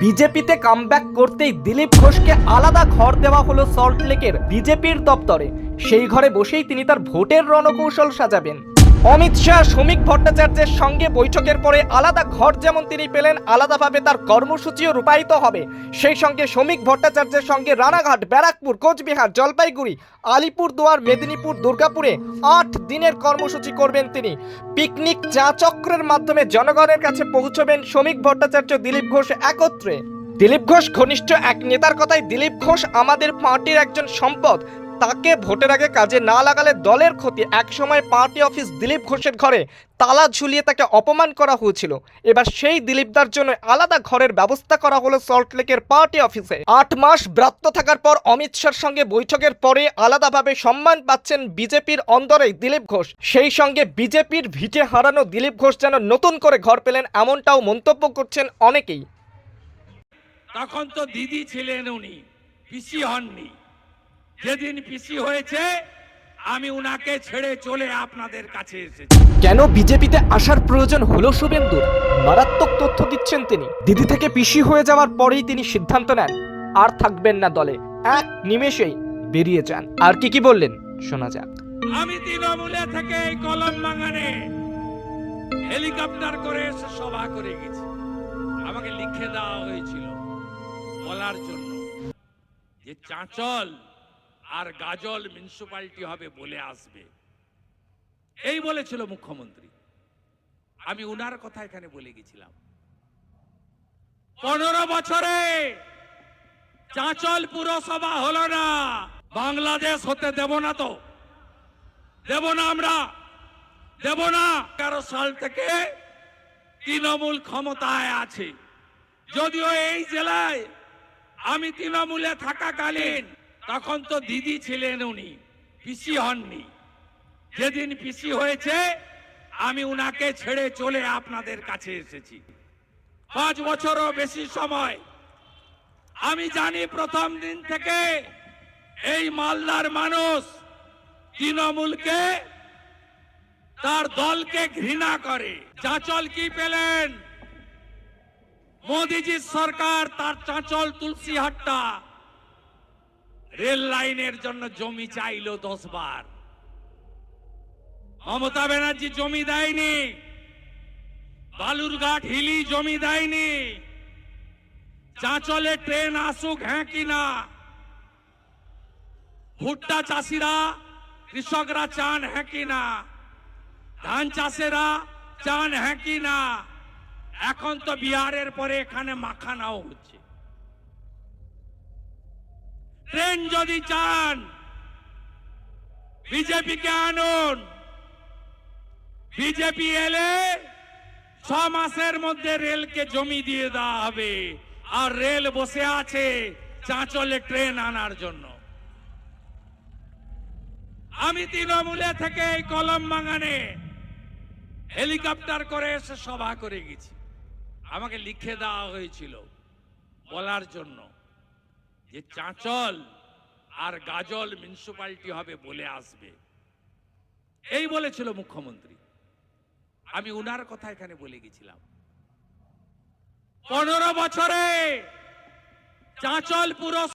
বিজেপিতে কামব্যাক করতেই দিলীপ ঘোষকে আলাদা ঘর দেওয়া হলো সল্টলেকের বিজেপির দপ্তরে। সেই ঘরে বসেই তিনি তার ভোটের রণকৌশল সাজাবেন। অমিত শাহ শ্রমিক ভট্টাচার্যের সঙ্গে বৈঠকের পরে আলাদা ঘর যেমন তিনি পেলেন, আলাদাভাবে তার কর্মসূচিও রূপায়িত হবে। সেই সঙ্গে শ্রমিক ভট্টাচার্যের সঙ্গে রানাঘাট, ব্যারাকপুর, কোচবিহার, জলপাইগুড়ি, আলিপুরদুয়ার, মেদিনীপুর, দুর্গাপুরে আট দিনের কর্মসূচি করবেন তিনি। পিকনিক চা চক্রের মাধ্যমে জনগণের কাছে পৌঁছবেন শ্রমিক ভট্টাচার্য দিলীপ ঘোষ একত্রে। দিলীপ ঘোষ ঘনিষ্ঠ এক নেতার কথায়, দিলীপ ঘোষ আমাদের পার্টির একজন সম্পদ। তাকে ভোটের আগে কাজে না লাগালে দলের ক্ষতি। একসময় পার্টি অফিস দিলীপ ঘোষের ঘরে তালা ঝুলিয়ে তাকে অপমান করা হয়েছিল। এবার সেই দিলীপদার জন্য আলাদা ঘরের ব্যবস্থা করা হলো সল্টলেকের পার্টি অফিসে। আট মাস ব্রাত্য থাকার পর অমিত শাহর সঙ্গে বৈঠকের পরে আলাদাভাবে সম্মান পাচ্ছেন বিজেপির অন্দরে দিলীপ ঘোষ। সেই সঙ্গে বিজেপির ভিটে হারানো দিলীপ ঘোষ যেন নতুন করে ঘর পেলেন এমনটাও মন্তব্য করছেন অনেকেই। তখন তো দিদি ছিলেন উনি, পিসি হননি। যেদিন পিসি হয়েছে আমি উনাকে ছেড়ে চলে আপনাদের কাছে এসেছি। কেন বিজেপিতে আসার প্রয়োজন হলো শুভেন্দুর? মারাত্মক তথ্য দিচ্ছেন তিনি। দিদি থেকে পিসি হয়ে যাওয়ার পরেই তিনি সিদ্ধান্ত নেন আর থাকবেন না দলে। এক নিমেষেই বেরিয়ে যান। আর কি কি বললেন? শোনা যাক। আমি তৃণমূলে থেকে এই কলম বাগানে হেলিকপ্টার করে এসে সভা করে গেছি। আমাকে লিখে দেওয়া হয়েছিল বলার জন্য। যে চাঁচল আর গাজল মিউনিসিপালিটি হবে বলে আসবে। এই বলেছিল মুখ্যমন্ত্রী। আমি উনার কথা এখানে বলে গেছিলাম। পনেরো বছরে চাঁচল পুরসভা হলো না, বাংলাদেশ হতে দেব না তো। দেব না আমরা, দেব না। এগারো সাল থেকে তৃণমূল ক্ষমতায় আছে। যদিও এই জেলায় আমি তৃণমূলে থাকাকালীন তখন তো দিদি ছিলেন উনি, পিসি হননি। যেদিন পিসি হয়েছে, আমি উনাকে ছেড়ে চলে আপনাদের কাছে এসেছি। পাঁচ বছরও বেশি সময়। আমি জানি প্রথম দিন থেকে এই মালদার মানুষ তৃণমূলকে, তার দলকে ঘৃণা করে। চাঁচল কি পেলেন? মোদিজির সরকার তার চাঁচল তুলসী হাট্টা রেল লাইনের জন্য জমি চাইলো দশ বার মমতা ব্যানার্জি জমি দেয়নি। বালুরঘাট হিলি জমি দেয়নি। চাঁচলে ট্রেন আসুক হ্যাঁ কিনা ভুট্টা চাষিরা, কৃষকরা চান হ্যাঁ কিনা ধান চাষেরা চান হ্যাঁ কিনা এখন তো বিহারের পরে এখানে মাখানাও হচ্ছে। ট্রেন যদি চান, বিজেপিকে আনুন। বিজেপি এলে ছ মাসের মধ্যে রেলকে জমি দিয়ে দেওয়া হবে। আর রেল বসে আছে চাঁচলে ট্রেন আনার জন্য। আমি তৃণমূলে থেকে এই কলম বাগানে হেলিকপ্টার করে এসে সভা করে গেছি। আমাকে লিখে দেওয়া হয়েছিল বলার জন্য। যে চাঁচল আর গাজল মিউনিসিপালিটি হবে বলে আসবে। এই বলেছিল মুখ্যমন্ত্রী। আমি উনার কথা এখানে বলে গেছিলাম। পনেরো বছরে চাঁচল পুরো